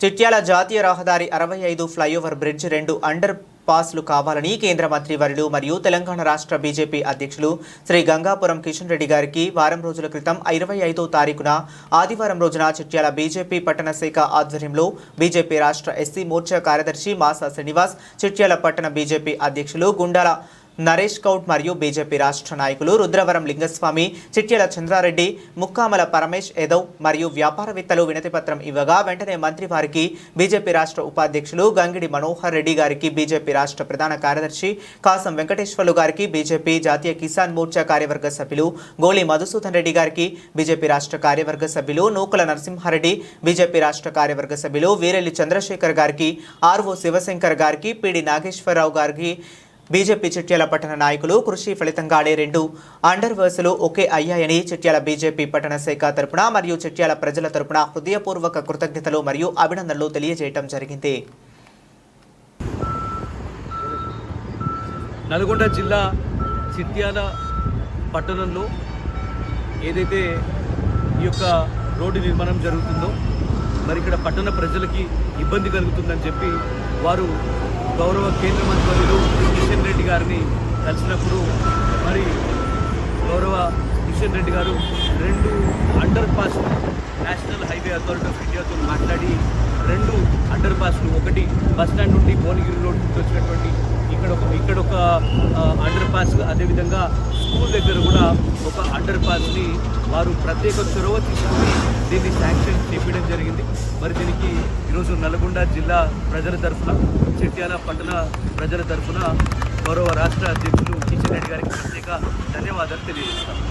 చిట్యాల జాతీయ రహదారి అరవై ఐదు ఫ్లైఓవర్ బ్రిడ్జ్ రెండు అండర్ పాస్లు కావాలని కేంద్ర మంత్రి వర్యులు మరియు తెలంగాణ రాష్ట్ర బీజేపీ అధ్యక్షులు శ్రీ గంగాపురం కిషన్ రెడ్డి గారికి వారం రోజుల క్రితం ఇరవై ఐదో తారీఖున ఆదివారం రోజున చిట్యాల బీజేపీ పట్టణ శాఖ ఆధ్వర్యంలో బీజేపీ రాష్ట్ర ఎస్సీ మోర్చా కార్యదర్శి మాసా శ్రీనివాస్ చిట్యాల పట్టణ బీజేపీ అధ్యక్షులు గుండాల నరేష్ కౌట్ మరియు బీజేపీ రాష్ట్ర నాయకులు రుద్రవరం లింగస్వామి చిట్యల చంద్రారెడ్డి ముక్కామల పరమేష్ యాదవ్ మరియు వ్యాపారవేత్తలు వినతిపత్రం ఇవ్వగా వెంటనే మంత్రి వారికి బీజేపీ రాష్ట్ర ఉపాధ్యక్షులు గంగిడి మనోహర్ రెడ్డి గారికి బీజేపీ రాష్ట్ర ప్రధాన కార్యదర్శి కాసం వెంకటేశ్వర్లు గారికి బీజేపీ జాతీయ కిసాన్ మోర్చా కార్యవర్గ సభ్యులు గోళి మధుసూదన్ రెడ్డి గారికి బీజేపీ రాష్ట్ర కార్యవర్గ సభ్యులు నూకల నరసింహారెడ్డి బీజేపీ రాష్ట్ర కార్యవర్గ సభ్యులు వీరెల్లి చంద్రశేఖర్ గారికి ఆర్ఓ శివశంకర్ గారికి పిడి నాగేశ్వరరావు గారికి బీజేపీ చిట్యాల పట్టణ నాయకులు కృషి ఫలితంగానే రెండు అండర్ వర్సులు ఒకే అయ్యాయని చిట్యాల బీజేపీ పట్టణ శాఖ తరపున మరియు చిట్యాల ప్రజల తరపున హృదయపూర్వక కృతజ్ఞతలు మరియు అభినందనలు తెలియజేయటం జరిగింది. నల్గొండ జిల్లా చిట్యాల పట్టణంలో ఏదైతే ఈ యొక్క రోడ్డు నిర్మాణం జరుగుతుందో మరి ఇక్కడ పట్టణ ప్రజలకి ఇబ్బంది కలుగుతుందని చెప్పి వారు గౌరవ కేంద్ర మంత్రులు కిషన్ రెడ్డి గారిని కలిసినప్పుడు మరి గౌరవ కిషన్ రెడ్డి గారు రెండు under pass national highway authority of ఇండియాతో మాట్లాడి రెండు అండర్ పాస్లు ఒకటి బస్ స్టాండ్ నుండి భువనగిరి రోడ్ నుంచి వచ్చినటువంటి ఇక్కడ ఒక ఇక్కడ ఒక అండర్ పాస్ అదేవిధంగా స్కూల్ దగ్గర కూడా ఒక అండర్ పాస్ని వారు ప్రత్యేక చొరవ తీసుకుని దీన్ని శాంక్షన్ చేపించడం జరిగింది. మరి దీనికి ఈరోజు నల్గొండ జిల్లా ప్రజల తరఫున చిట్యాల పట్టణ ప్రజల తరఫున గౌరవ రాష్ట్ర అధ్యక్షులు కిషన్ రెడ్డి గారికి ప్రత్యేక ధన్యవాదాలు తెలియజేస్తాను.